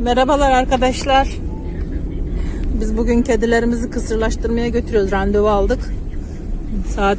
Merhabalar arkadaşlar. Biz bugün kedilerimizi kısırlaştırmaya götürüyoruz. Randevu aldık. Saat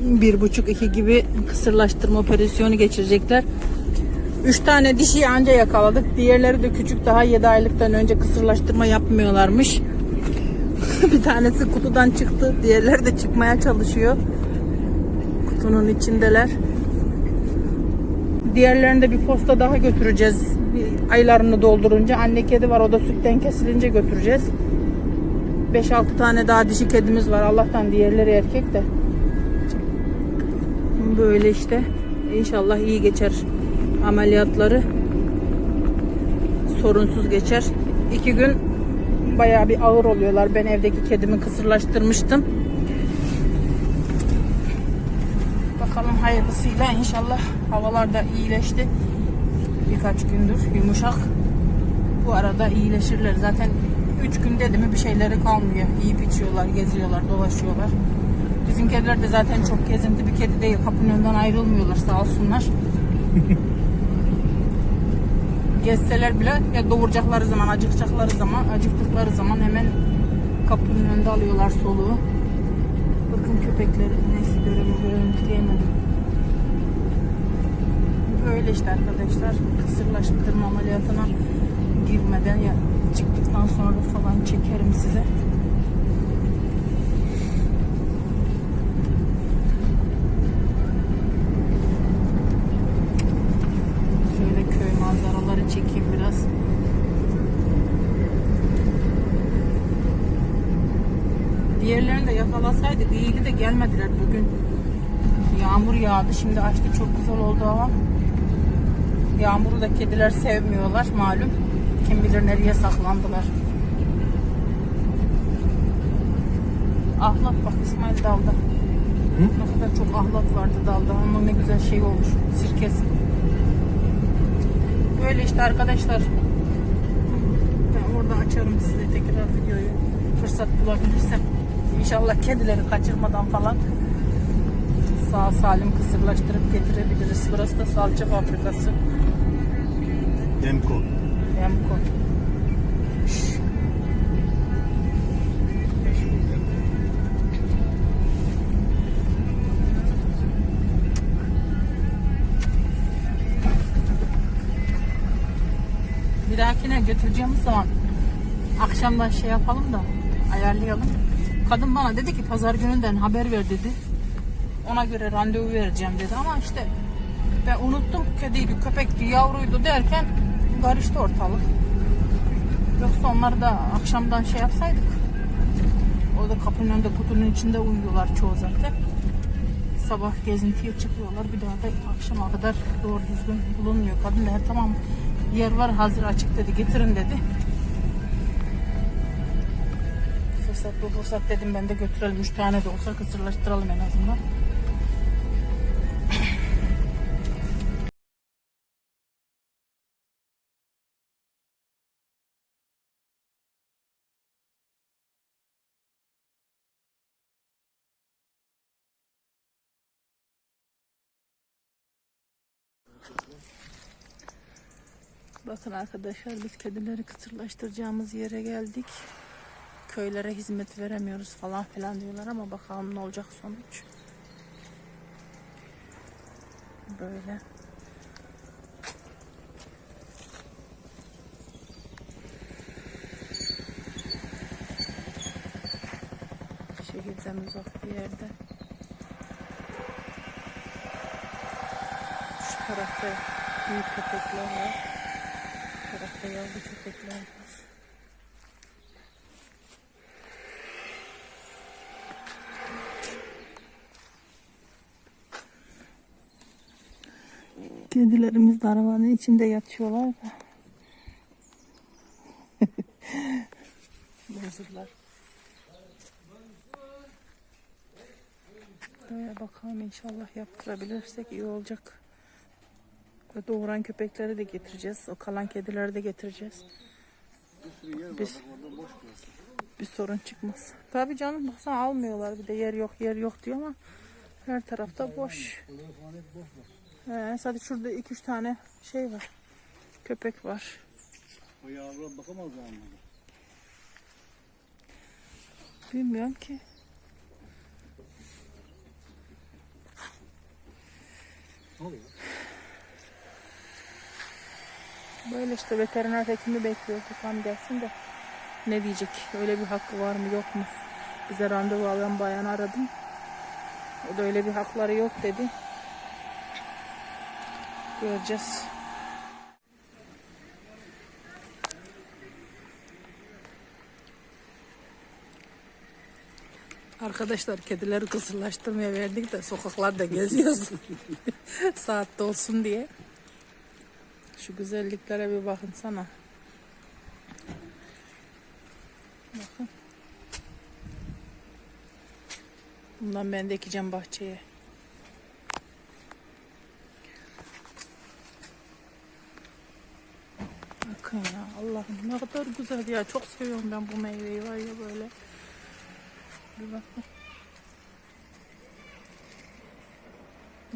bir buçuk iki gibi kısırlaştırma operasyonu geçirecekler. Üç tane dişi anca yakaladık. Diğerleri de küçük daha 7 aylıktan önce kısırlaştırma yapmıyorlarmış. bir tanesi kutudan çıktı. Diğerleri de çıkmaya çalışıyor. Kutunun içindeler. Diğerlerini de bir posta daha götüreceğiz. Aylarını doldurunca. Anne kedi var o da sütten kesilince götüreceğiz. 5-6 tane daha dişi kedimiz var. Allah'tan diğerleri erkek de. Böyle işte. İnşallah iyi geçer ameliyatları. Sorunsuz geçer. İki gün bayağı bir ağır oluyorlar. Ben evdeki kedimi kısırlaştırmıştım. Bakalım hayırlısıyla inşallah havalar da iyileşti. Birkaç gündür yumuşak. Bu arada iyileşirler. Zaten 3 gün dedi mi bir şeyleri kalmıyor. Yiyip içiyorlar, geziyorlar, dolaşıyorlar. Bizim kediler de zaten çok gezinti bir kedi değil. Kapının önünden ayrılmıyorlar sağ olsunlar. Gezseler bile ya doğuracakları zaman, acıkacakları zaman, acıktıkları zaman hemen kapının önünde alıyorlar soluğu. Bakın köpekleri neyse görüntüleyemedim. Böyle işte arkadaşlar kısırlaştırma ameliyatına girmeden ya çıktıktan sonra falan çekerim size. Şöyle köy manzaraları çekeyim biraz. Diğerlerini de yakalasaydık iyiydi de gelmediler bugün. Yağmur yağdı. Şimdi açtı çok güzel oldu hava. Yağmuru da kediler sevmiyorlar malum. Kim bilir nereye saklandılar. Ahlat bak İsmail dalda. Ne kadar çok ahlat vardı dalda. Ama ne güzel şey olmuş. Sirkesi. Böyle işte arkadaşlar. Ben orada açarım size tekrar videoyu. Fırsat bulabilirsem. İnşallah kedileri kaçırmadan falan sağ salim kısırlaştırıp getirebiliriz. Burası da salça fabrikası. Demko. Emko. Bir dahakine götüreceğimiz zaman akşamdan şey yapalım da ayarlayalım. Kadın bana dedi ki pazar gününden haber ver dedi. Ona göre randevu vereceğim dedi ama işte ben unuttum kediydi, köpekti, yavruydu derken karıştı ortalık. Yoksa onları da akşamdan şey yapsaydık. Orada kapının önünde kutunun içinde uyuyorlar çoğu zaten. Sabah gezintiye çıkıyorlar. Bir daha da akşama kadar doğru düzgün bulunmuyor. Kadın da tamam yer var hazır açık dedi getirin dedi. Fırsat bu fırsat dedim ben de götürelim. Üç tane de olsa kısırlaştıralım en azından. Bakın arkadaşlar biz kedileri kısırlaştıracağımız yere geldik. Köylere hizmet veremiyoruz falan filan diyorlar ama bakalım ne olacak sonuç. Böyle. Şehirden uzak bir yerde. Tarafta büyük köpekler var. Bu tarafta yavru köpekler var. Kedilerimiz de arabanın içinde yatıyorlar da. Bozurlar. Böyle bakalım inşallah yaptırabilirsek iyi olacak. Ve doğuran köpekleri de getireceğiz. O kalan kedileri de getireceğiz. Biz bir sorun çıkmaz. Tabii canım baksana almıyorlar bir de yer yok yer yok diyor ama her tarafta boş. He, sadece şurada iki üç tane şey var. Köpek var. O yavruya bakamaz mı? Bilmiyorum ki. Ne oluyor? Böyle işte veteriner hekimi bekliyoruz. Tam gelsin de ne diyecek? Öyle bir hakkı var mı yok mu? Bize randevu alan bayanı aradım. O da öyle bir hakları yok dedi. Göreceğiz. Arkadaşlar kedileri kısırlaştırmaya verdik de sokaklarda geziyoruz. Saatte olsun diye. Şu güzelliklere bir bakın sana. Bakın. Bundan ben de bahçeye. Bakın ya Allah'ım ne kadar güzel ya. Çok seviyorum ben bu meyveyi var ya böyle. Bir bakın.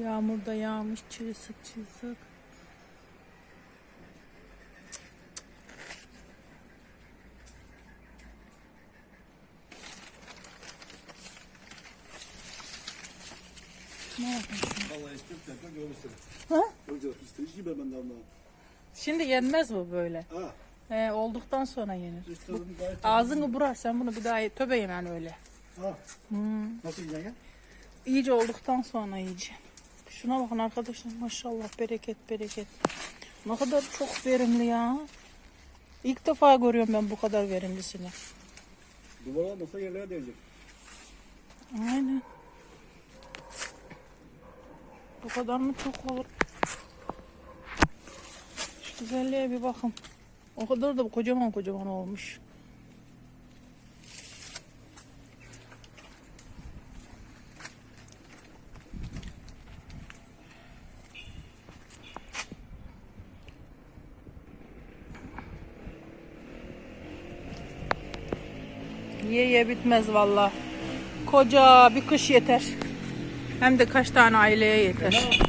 Yağmur da yağmış çırısık çırısık. Vallahi istedim tekrar görürsün. Ha? Göreceğiz biz de. Hiç gibi benden daha. Şimdi yenmez bu böyle. Ha. He, olduktan sonra yenir. Tarafın gayet Ağzını burar sen bunu bir daha ye- töbe yemen öyle. Ha. Hmm. Nasıl yiyeceksin ya? İyice olduktan sonra yiyeceksin. Şuna bakın arkadaşlar maşallah bereket bereket. Ne kadar çok verimli ya. İlk defa görüyorum ben bu kadar verimlisini. Duvar olmasa yerlere değecek. Aynen. Bu kadar mı çok olur? Şu güzelliğe bir bakın. O kadar da kocaman kocaman olmuş. Ye ye bitmez valla. Koca bir kış yeter. Hem de kaç tane aileye yeter.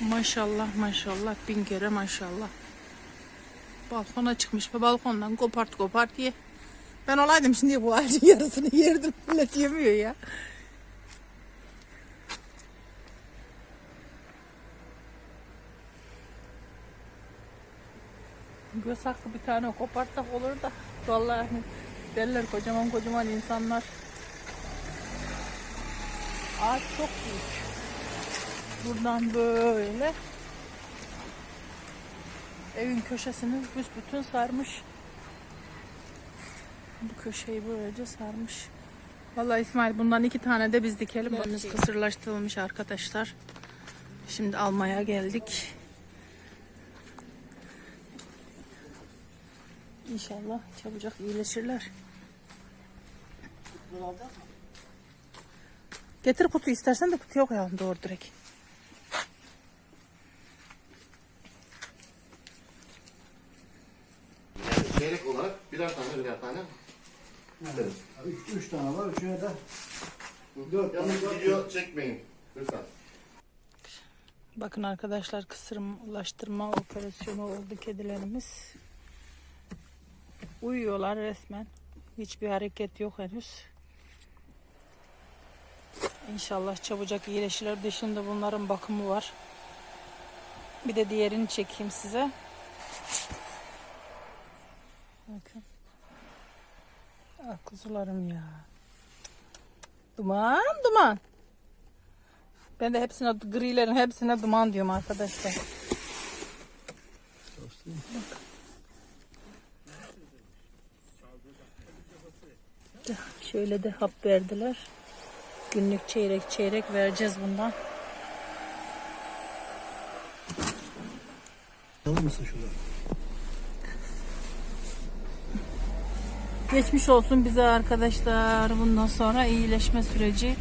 Maşallah maşallah bin kere maşallah. Balkona çıkmış ve balkondan kopart kopart ye. Ben olaydım şimdi bu ağacın yarısını yerdim. Millet yemiyor ya. Göz hakkı bir tane kopartsak olur da. Vallahi hani derler kocaman kocaman insanlar. Ağaç çok büyük. Buradan böyle evin köşesini büsbütün sarmış. Bu köşeyi böylece sarmış. Vallahi İsmail bundan iki tane de biz dikelim. Bunumuz kısırlaştırılmış arkadaşlar. Şimdi almaya geldik. İnşallah çabucak iyileşirler. Bunu alacak mı? Getir kutu istersen de kutuya koyalım doğru direkt. Yani çeyrek olarak birer tane birer tane isteriz. Üç, üç tane var. Üçüne de dört tane. Yalnız video çekmeyin lütfen. Bakın arkadaşlar kısırlaştırma operasyonu oldu kedilerimiz. Uyuyorlar resmen. Hiçbir hareket yok henüz. İnşallah çabucak iyileşirler. Dışında bunların bakımı var. Bir de diğerini çekeyim size. Bakın. Ah kuzularım ya. Duman duman. Ben de hepsine grilerin hepsine duman diyorum arkadaşlar. Şöyle de hap verdiler. Günlük çeyrek çeyrek vereceğiz bundan. Alır mısın şurada? Geçmiş olsun bize arkadaşlar. Bundan sonra iyileşme süreci.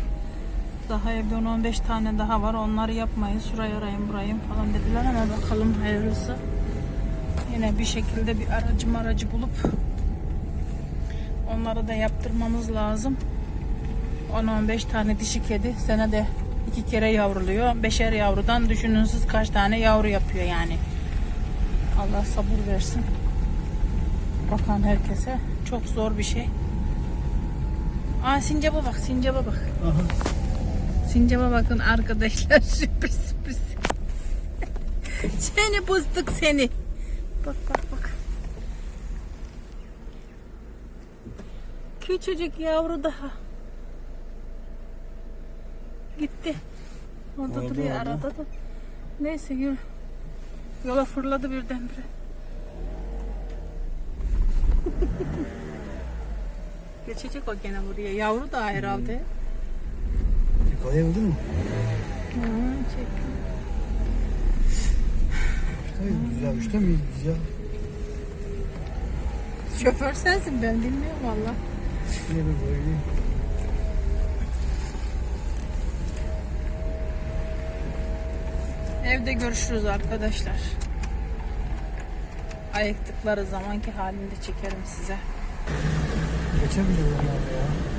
Daha evde 10-15 tane daha var. Onları yapmayın. Şurayı arayın burayı falan dediler ama bakalım hayırlısı. Yine bir şekilde bir aracı aracı bulup onları da yaptırmamız lazım. 10-15 tane dişi kedi senede iki kere yavruluyor. Beşer yavrudan düşünün siz kaç tane yavru yapıyor yani. Allah sabır versin. Bakan herkese. Çok zor bir şey. Aa sincaba bak, sincaba bak. Aha. Sincaba bakın arkadaşlar sürpriz sürpriz. seni bızdık seni. Bak bak bak. Küçücük yavru daha. Orada Orada, duruyor orada. arada da. Neyse yürü. Yola fırladı birdenbire. Geçecek o gene buraya. Yavru da herhalde. Yakalayabildin mi? Hı, çektim. İşte ya. Üçte miyiz biz ya? Şoför sensin ben bilmiyorum valla. Yine böyle. Evde görüşürüz arkadaşlar. Ayıktıkları zamanki halini de çekerim size. Onlarla ya.